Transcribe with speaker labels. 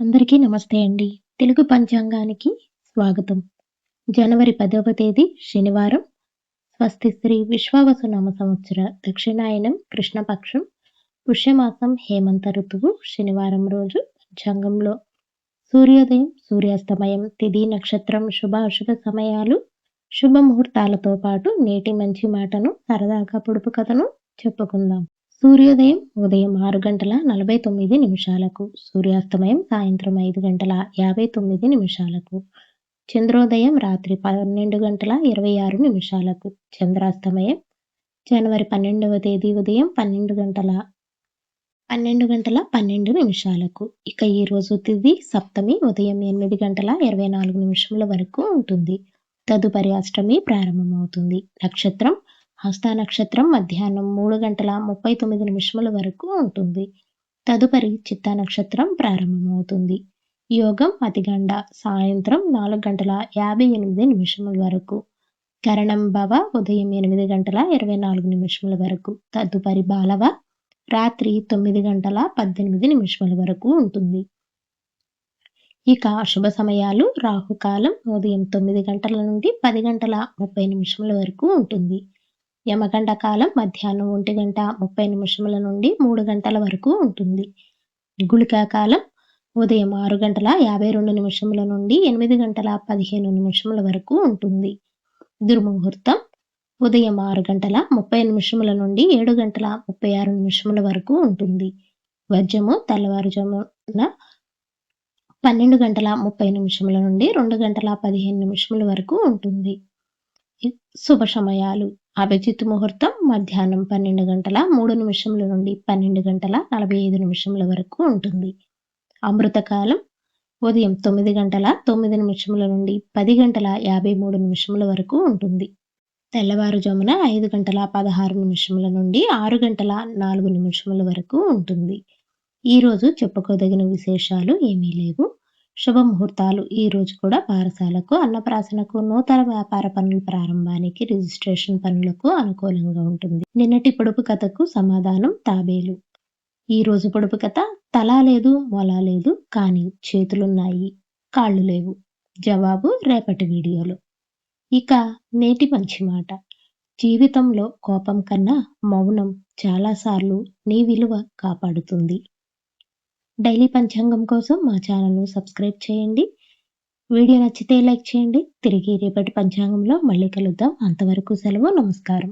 Speaker 1: అందరికీ నమస్తే అండి. తెలుగు పంచాంగానికి స్వాగతం. జనవరి పదవ తేదీ శనివారం. స్వస్తి శ్రీ విశ్వావసు నామ సంవత్సర దక్షిణాయనం కృష్ణపక్షం. పుష్యమాసం హేమంత ఋతువు శనివారం రోజు పంచాంగంలో. సూర్యోదయం సూర్యాస్తమయం తిథి నక్షత్రం శుభ అశుభ సమయాలు శుభముహూర్తాలతో పాటు నేటి మంచి మాటను సరదాగా పొడుపు కథను చెప్పుకుందాం. సూర్యోదయం ఉదయం ఆరు గంటల నలభై తొమ్మిది నిమిషాలకు సూర్యాస్తమయం సాయంత్రం ఐదు గంటల యాభై తొమ్మిది నిమిషాలకు చంద్రోదయం రాత్రి పన్నెండు గంటల ఇరవై ఆరు నిమిషాలకు చంద్రాస్తమయం జనవరి పన్నెండవ తేదీ ఉదయం పన్నెండు గంటల పన్నెండు గంటల పన్నెండు నిమిషాలకు. ఇక ఈ రోజు తిది సప్తమి ఉదయం ఎనిమిది గంటల ఇరవై నాలుగు నిమిషముల వరకు ఉంటుంది. తదుపరి అష్టమి ప్రారంభమవుతుంది. నక్షత్రం హస్త నక్షత్రం మధ్యాహ్నం మూడు గంటల ముప్పై తొమ్మిది నిమిషముల వరకు ఉంటుంది. తదుపరి చిత్త నక్షత్రం ప్రారంభమవుతుంది. యోగం అతిగండ సాయంత్రం నాలుగు గంటల యాభై ఎనిమిది నిమిషముల వరకు. కరణం భవ ఉదయం ఎనిమిది గంటల ఇరవై నాలుగు నిమిషముల వరకు. తదుపరి బాలవ రాత్రి తొమ్మిది గంటల పద్దెనిమిది నిమిషముల వరకు ఉంటుంది. ఇక శుభ సమయాలు రాహుకాలం ఉదయం తొమ్మిది గంటల నుండి పది గంటల ముప్పై నిమిషముల వరకు ఉంటుంది. యమగండ కాలం మధ్యాహ్నం ఒంటి గంట ముప్పై నిమిషముల నుండి మూడు గంటల వరకు ఉంటుంది. గుళికా కాలం ఉదయం ఆరు గంటల యాభై రెండు నిమిషముల నుండి ఎనిమిది గంటల పదిహేను నిమిషముల వరకు ఉంటుంది. దుర్ముహూర్తం ఉదయం ఆరు గంటల ముప్పై నిమిషముల నుండి ఏడు గంటల ముప్పై ఆరు నిమిషముల వరకు ఉంటుంది. వజ్రము తెల్లవారుజామున పన్నెండు గంటల ముప్పై నిమిషముల నుండి రెండు గంటల పదిహేను నిమిషముల వరకు ఉంటుంది. శుభ సమయాలు. అభిజిత్ ముహూర్తం మధ్యాహ్నం పన్నెండు గంటల మూడు నిమిషముల నుండి పన్నెండు గంటల నలభై ఐదు నిమిషముల వరకు ఉంటుంది. అమృతకాలం ఉదయం తొమ్మిది గంటల తొమ్మిది నిమిషముల నుండి పది గంటల యాభై మూడు నిమిషముల వరకు ఉంటుంది. తెల్లవారుజామున ఐదు గంటల పదహారు నిమిషముల నుండి ఆరు గంటల నాలుగు నిమిషముల వరకు ఉంటుంది. ఈరోజు చెప్పుకోదగిన విశేషాలు ఏమీ లేవు. శుభముహూర్తాలు. ఈ రోజు కూడా పారసాలకు అన్నప్రాసనకు నూతన వ్యాపార పనుల ప్రారంభానికి రిజిస్ట్రేషన్ పనులకు అనుకూలంగా ఉంటుంది. నిన్నటి పొడుపు కథకు సమాధానం తాబేలు. ఈ రోజు పొడుపు కథ తల లేదు మొల లేదు కానీ చేతులున్నాయి కాళ్ళు లేవు. జవాబు రేపటి వీడియోలో. ఇక నేటి మంచి మాట. జీవితంలో కోపం కన్నా మౌనం చాలాసార్లు నీ విలువ కాపాడుతుంది. డైలీ పంచాంగం కోసం మా ఛానల్ను సబ్స్క్రైబ్ చేయండి. వీడియో నచ్చితే లైక్ చేయండి. తిరిగి రేపటి పంచాంగంలో మళ్ళీ కలుద్దాం. అంతవరకు సెలవు. నమస్కారం.